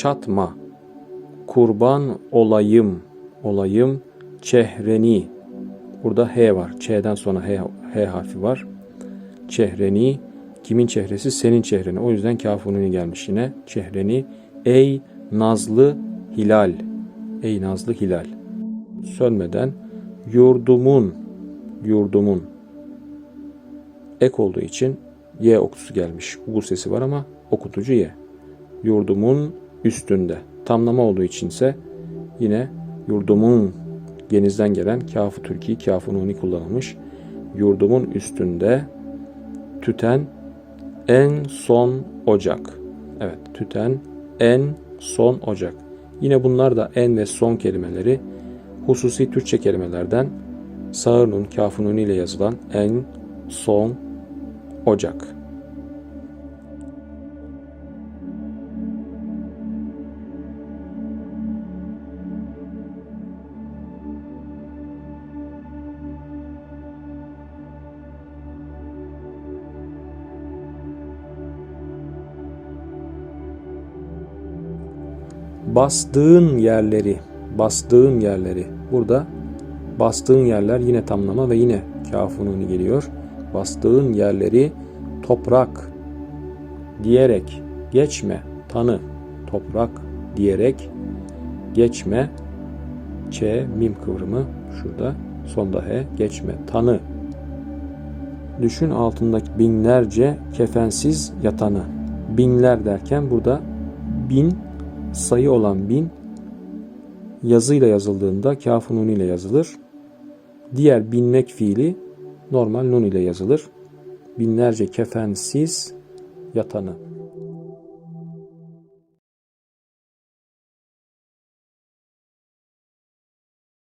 çatma. Kurban olayım, olayım çehreni. Burada H var. Ç'den sonra H, H harfi var. Çehreni. Kimin çehresi? Senin çehreni. O yüzden kafununi gelmiş yine. Çehreni. Ey nazlı hilal. Ey nazlı hilal. Sönmeden yurdumun, yurdumun. Ek olduğu için Y okutusu gelmiş. U sesi var ama okutucu Y. Yurdumun üstünde. Tamlama olduğu içinse yine yurdumun genizden gelen kafı Türkiye kafı nuni kullanılmış. Yurdumun üstünde tüten en son ocak. Evet tüten en son ocak. Yine bunlar da en ve son kelimeleri hususi Türkçe kelimelerden sağır nun, kafı nuni ile yazılan en son ocak. Bastığın yerleri, bastığın yerleri. Burada bastığın yerler yine tamlama ve yine kafununi geliyor. Bastığın yerleri toprak diyerek geçme, tanı. Toprak diyerek geçme. Ç, mim kıvrımı şurada. Sonda H, geçme, tanı. Düşün altındaki binlerce kefensiz yatanı. Binler derken burada bin sayı olan bin yazıyla yazıldığında kafı nun ile yazılır. Diğer binmek fiili normal nun ile yazılır. Binlerce kefensiz yatanı.